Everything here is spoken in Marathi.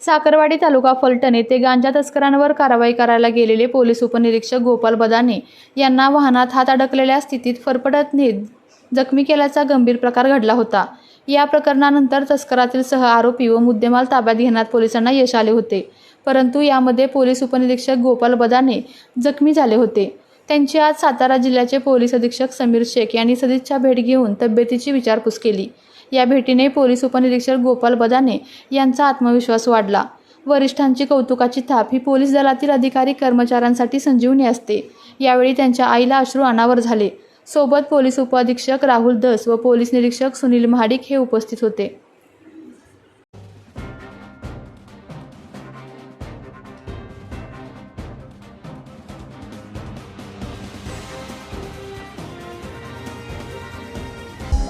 साखरवाडी तालुका फलटण येथे गांजा तस्करांवर कारवाई करायला गेलेले पोलीस उपनिरीक्षक गोपाल बदाने यांना वाहनात हात अडकलेल्या स्थितीत फरफडत नेत जखमी केल्याचा गंभीर प्रकार घडला होता. या प्रकरणानंतर तस्करातील सह आरोपी व मुद्देमाल ताब्यात घेण्यात पोलिसांना यश आले होते. परंतु यामध्ये पोलीस उपनिरीक्षक गोपाल बदाने जखमी झाले होते. त्यांची आज सातारा जिल्ह्याचे पोलीस अधीक्षक समीर शेख यांनी सदिच्छा भेट घेऊन तब्येतीची विचारपूस केली. या भेटीने पोलीस उपनिरीक्षक गोपाल बदाने यांचा आत्मविश्वास वाढला. वरिष्ठांची कौतुकाची थाप ही पोलीस दलातील अधिकारी कर्मचाऱ्यांसाठी संजीवनी असते. यावेळी त्यांच्या आईला अश्रू अनावर झाले. सोबत पोलीस उपअधीक्षक राहुल दस व पोलीस निरीक्षक सुनील महाडिक हे उपस्थित होते.